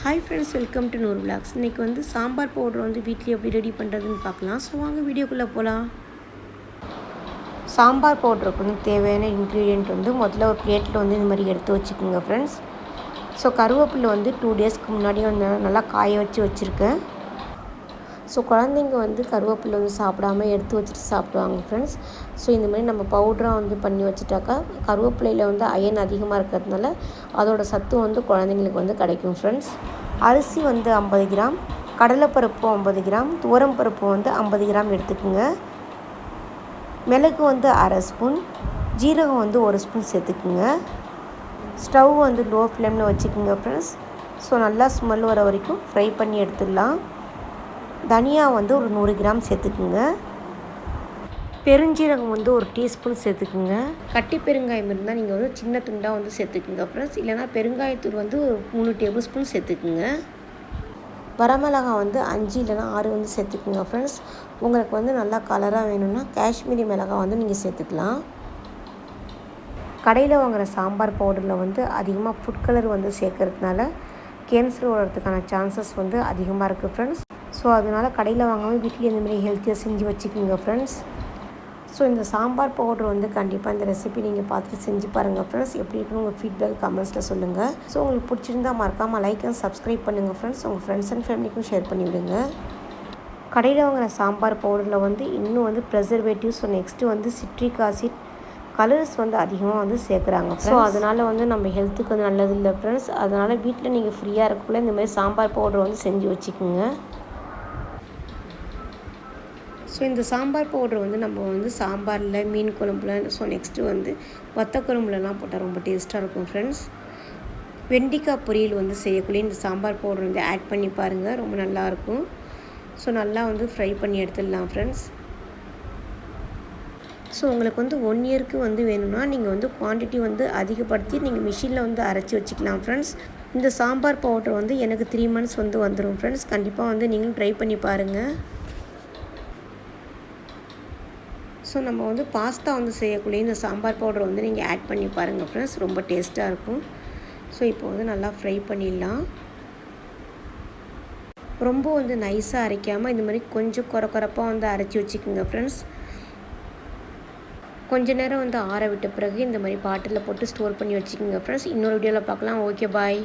Hi friends welcome to நூறு vlogs இன்றைக்கி வந்து சாம்பார் பவுடர் வந்து வீட்டில் எப்படி ரெடி பண்ணுறதுன்னு பார்க்கலாம். ஸோ வாங்க வீடியோக்குள்ளே போகலாம் சாம்பார் பவுடருக்கு வந்து தேவையான இன்க்ரீடியண்ட் வந்து முதல்ல ஒரு பிளேட்டில் வந்து இந்த மாதிரி எடுத்து வச்சுக்கோங்க ஃப்ரெண்ட்ஸ் ஸோ கருவேப்பிலை வந்து டூ டேஸ்க்கு முன்னாடி வந்து நல்லா காய வச்சு வச்சுருக்கேன். ஸோ குழந்தைங்க வந்து கருவேப்பிலை வந்து சாப்பிடாம எடுத்து வச்சுட்டு சாப்பிடுவாங்க ஃப்ரெண்ட்ஸ் ஸோ இந்த மாதிரி நம்ம பவுடராக வந்து பண்ணி வச்சுட்டாக்கா கருவேப்பிலையில் வந்து அயன் அதிகமாக இருக்கிறதுனால அதோட சத்து வந்து குழந்தைங்களுக்கு வந்து கிடைக்கும் ஃப்ரெண்ட்ஸ் அரிசி வந்து ஐம்பது கிராம் கடலைப்பருப்பு ஐம்பது கிராம் துவரம் பருப்பு வந்து ஐம்பது கிராம் எடுத்துக்கோங்க. மிளகு வந்து அரை ஸ்பூன் ஜீரகம் வந்து ஒரு ஸ்பூன் சேர்த்துக்குங்க. ஸ்டவ் வந்து லோ ஃப்ளேமில் வச்சுக்கோங்க ஃப்ரெண்ட்ஸ் ஸோ நல்லா ஸ்மெல் வர வரைக்கும் ஃப்ரை பண்ணி எடுத்துடலாம். தனியா வந்து ஒரு நூறு கிராம் சேர்த்துக்குங்க. பெருஞ்சீரகம் வந்து ஒரு டீஸ்பூன் சேர்த்துக்குங்க. கட்டி பெருங்காயம் இருந்தால் நீங்கள் வந்து சின்ன துண்டாக வந்து சேர்த்துக்குங்க. ஃப்ரெண்ட்ஸ் இல்லைனா பெருங்காயத்தூள் வந்து ஒரு மூணு டேபிள் ஸ்பூன் சேர்த்துக்குங்க. வரமிளகாய் வந்து அஞ்சு இல்லைனா ஆறு வந்து சேர்த்துக்குங்க ஃப்ரெண்ட்ஸ் உங்களுக்கு வந்து நல்லா கலராக வேணும்னா காஷ்மீரி மிளகாய் வந்து நீங்கள் சேர்த்துக்கலாம். கடையில் வாங்குகிற சாம்பார் பவுடரில் வந்து அதிகமாக ஃபுட் கலர் வந்து சேர்க்கறதுனால கேன்சர் வர்றதுக்கான சான்சஸ் வந்து அதிகமாக இருக்குது ஃப்ரெண்ட்ஸ் ஸோ அதனால் கடையில் வாங்காமல் வீட்டிலே இந்த மாதிரி ஹெல்த்தியாக செஞ்சு வச்சுக்கோங்க ஃப்ரெண்ட்ஸ் ஸோ இந்த சாம்பார் பவுடர் வந்து கண்டிப்பாக இந்த ரெசிபி நீங்கள் பார்த்துட்டு செஞ்சு பாருங்கள் ஃப்ரெண்ட்ஸ் எப்படி இருக்குன்னு உங்கள் ஃபீட்பேக் கமெண்ட்ஸில் சொல்லுங்கள் ஸோ உங்களுக்கு பிடிச்சிருந்தா மறக்காமல் லைக் அண்ட் சப்ஸ்கிரைப் பண்ணுங்கள் ஃப்ரெண்ட்ஸ் உங்கள் ஃப்ரெண்ட்ஸ் அண்ட் ஃபேமிலிக்கும் ஷேர் பண்ணிவிடுங்க கடையில் வாங்கின சாம்பார் பவுடரில் வந்து இன்னும் வந்து ப்ரெசர்வேட்டிவ் ஸோ நெக்ஸ்ட்டு வந்து சிட்ரிக் ஆசிட் கலர்ஸ் வந்து அதிகமாக வந்து சேர்க்குறாங்க ஸோ அதனால் வந்து நம்ம ஹெல்த்துக்கு வந்து நல்லது இல்லை ஃப்ரெண்ட்ஸ் அதனால் வீட்டில் நீங்கள் ஃப்ரீயாக இருக்கக்குள்ள இந்த மாதிரி சாம்பார் பவுடர் வந்து செஞ்சு வச்சுக்கோங்க. ஸோ இந்த சாம்பார் பவுடர் வந்து நம்ம வந்து சாம்பாரில் மீன் குழம்புல ஸோ நெக்ஸ்ட்டு வந்து வத்த குழம்புலலாம் போட்டால் ரொம்ப டேஸ்ட்டாக இருக்கும் ஃப்ரெண்ட்ஸ் வெண்டிக்காய் பொரியல் வந்து செய்யக்கூடிய இந்த சாம்பார் பவுடர் வந்து ஆட் பண்ணி பாருங்கள் ரொம்ப நல்லாயிருக்கும் ஸோ நல்லா வந்து ஃப்ரை பண்ணி எடுத்துடலாம் ஃப்ரெண்ட்ஸ் ஸோ உங்களுக்கு வந்து ஒன் இயருக்கு வந்து வேணும்னா நீங்கள் வந்து குவான்டிட்டி வந்து அதிகப்படுத்தி நீங்கள் மிஷினில் வந்து அரைச்சி வச்சுக்கலாம் ஃப்ரெண்ட்ஸ் இந்த சாம்பார் பவுடர் வந்து எனக்கு த்ரீ மந்த்ஸ் வந்து வந்துடும் ஃப்ரெண்ட்ஸ் கண்டிப்பாக வந்து நீங்களும் ட்ரை பண்ணி பாருங்கள் ஸோ நம்ம வந்து பாஸ்தா வந்து செய்யக்கூடிய இந்த சாம்பார் பவுடர் வந்து நீங்கள் ஆட் பண்ணி பாருங்கள் ஃப்ரெண்ட்ஸ் ரொம்ப டேஸ்ட்டாக இருக்கும். ஸோ இப்போ வந்து நல்லா ஃப்ரை பண்ணிடலாம். ரொம்ப வந்து நைஸாக அரைக்காமல் இந்த மாதிரி கொஞ்சம் குறை குறைப்பாக வந்து அரைச்சி வச்சுக்கோங்க ஃப்ரெண்ட்ஸ் கொஞ்ச நேரம் வந்து ஆற விட்ட பிறகு இந்த மாதிரி பாட்டிலில் போட்டு ஸ்டோர் பண்ணி வச்சுக்கோங்க ஃப்ரெண்ட்ஸ் இன்னொரு வீடியோவில் பார்க்கலாம். Okay bye